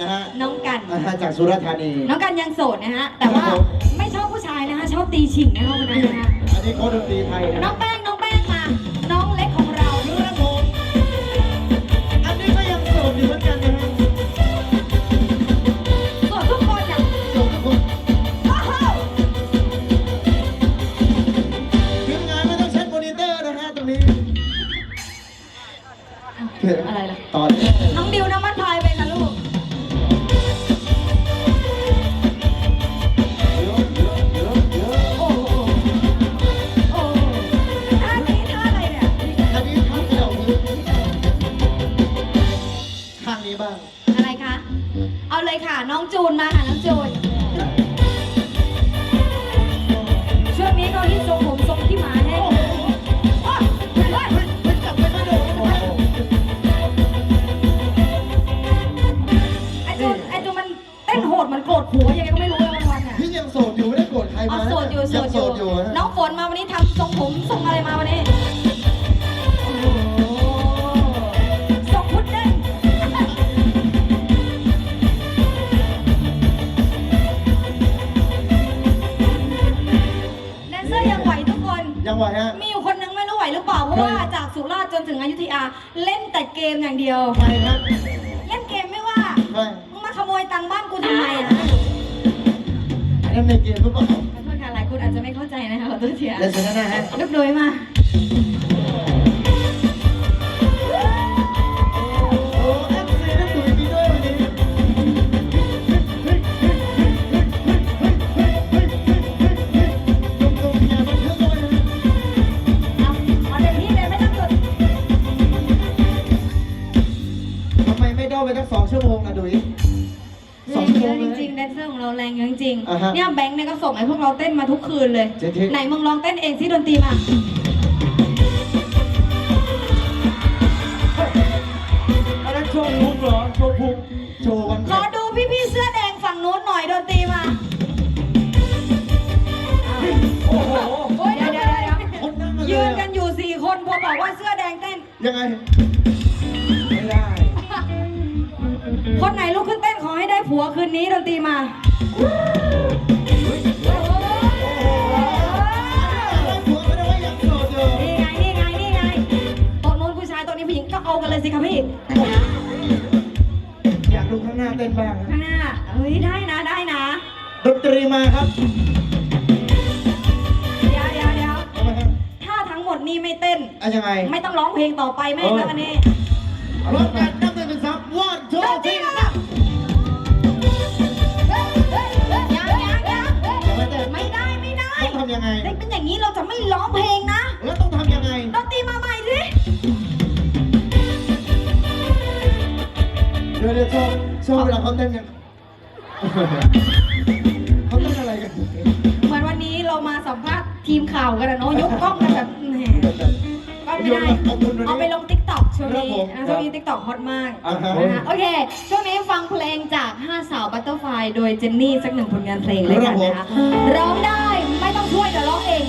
นะฮะน้องกันอ่าจากสุราษฎร์ธานี น้องกันยังโสดนะฮะ แต่ว่าครับผม ไม่ชอบผู้ชายนะฮะชอบตีฉิงนะคนนั้นนะฮะอันนี้โค้ดดนตรีไทยนะน้องแป้งน้องแป้งมา น้องเล็กของเราครับผมอันนี้ก็ยังโสดอยู่เหมือนกันนะฮะโสดทุกคนอะโสดทุกคนโอ้โหทีมงานไม่ต้องเช็คมอนิเตอร์นะฮะตรงนี้อะไรล่ะต่อเลยน้องดิวน้ำมันพายไปนะลูก น้องจูนมาค่ะน้องจูน ช่วงนี้เขาฮิตทรงผมทรงที่หมาแห้งโอ๊ยโอ๊ยไม่จับไม่ได้เลยโอ้โหไอ้จูนไอ้จูนมันเต้นโหดเหมันโกรธผัวยังไงก็ไม่รู้เลยวันๆน่ะพี่ยังโสดอยู่ไม่ได้โกรธใครอ๋อมาโสดอยู่โสยังดโสดอยู่ฮะน้องฝนมาวันนี้ทำทรงผมทรงอะไรมาวันนี้ ยังไหวฮะ มีอยู่คนนึงไม่รู้ไหวหรือเปล่า เพราะว่าจากสุราษฎร์จนถึงอยุธยา เล่นแต่เกมอย่างเดียว ใครครับเล่นเกมไม่ว่า ใครมึงมาขโมยตังค์บ้านกูทำไมอะเล่นในเกมหรือเปล่าขอโทษค่ะหลายคนอาจจะไม่เข้าใจนะคะขอโทษทีเล่นชนะนะฮะ ลูกโดยมา ไมไม่ด้อไปตั้งสองชั่วโมงนะดุยสแรองงชั่วเยโมงอะเลจริยงๆแดนเซอร์ของเราแรงเยอะจริงอ่าฮะๆเนี่ยแบงค์เนี่ยก็ส่งให้พวกเราเต้นมาทุกคืนเลยเจ๊ที่ไหนมึงลองเต้นเองสิดนตรีมา อันนั้นโชว์พุงเหรอโชว์พุงโชว์วันขอดูพี่ๆเสื้อแดงฝั่งนู้นหน่อยดนตรีมาโอ้โหโอ้ยเดี๋ยวเดี๋ยวเดี๋ยวคนนั่งมาเลยืยนกัอะนอยู่สี่คนพอบอกว่าเสื้อแดงเต้นยังไง ไม่ได้ คนไหนลุกขึ้นเต้นขอให้ได้ผัวคืนนี้ดนตรีมาผัวไม่ได้ว่ายังโสดอยู่นี่ไงนี่ไงนี่ไงโต๊ะนู้นผู้ชายโต๊ะนี้ผู้หญิงก็เอากันเลยสิคะพี่ อยากดูข้างหน้าเต้นบ้างข้างหน้าเฮ้ยได้นะได้นะ ดนตรีมาครับเดี๋ยวเดี๋ยวเดี๋ยวทำไมครับถ้าทั้งหมดนี่ไม่เต้น อะยังไง ไม่ต้องร้องเพลงต่อไปแม่งแล้วอันนี้ รถกันนับหนึ่งถึงสามวันโชด นว์ตรีที่มาแล้วเฮ้ยเฮ้ยเฮ้ยยังยังยังไม่ได้ไม่ได้ต้องทำยังไง เด็กเป็นอย่างนี้เราจะไม่ร้องเพลงนะแล้วต้องทำยังไง ดนตรีมาใหม่สิเดี๋ยวเดี๋ยวชว์โชว์เวลาเขาเต้นกันเขาเต้นอะไรกัน เหมือนวันนี้เรามาสัมภาษณ์ทีมข่าวกันอะเนาะยกกล้อง ไม่ได้ขอบคุณวันนี้ เอาไปลงติ๊กต็อกช่วงนี้ครับผมอะช่วงนี้ติ๊กต็อกฮอตมากอ่าฮะ นะคะโอเค ช่วงนี้ฟังเพลงจาก5สาวบัตเตอร์ไฟโดยเจนนี่สักหนึ่งผลงานเพลงเลยกันนะคะร้องได้ไม่ต้องช่วยเดี๋ยวร้องเองนะ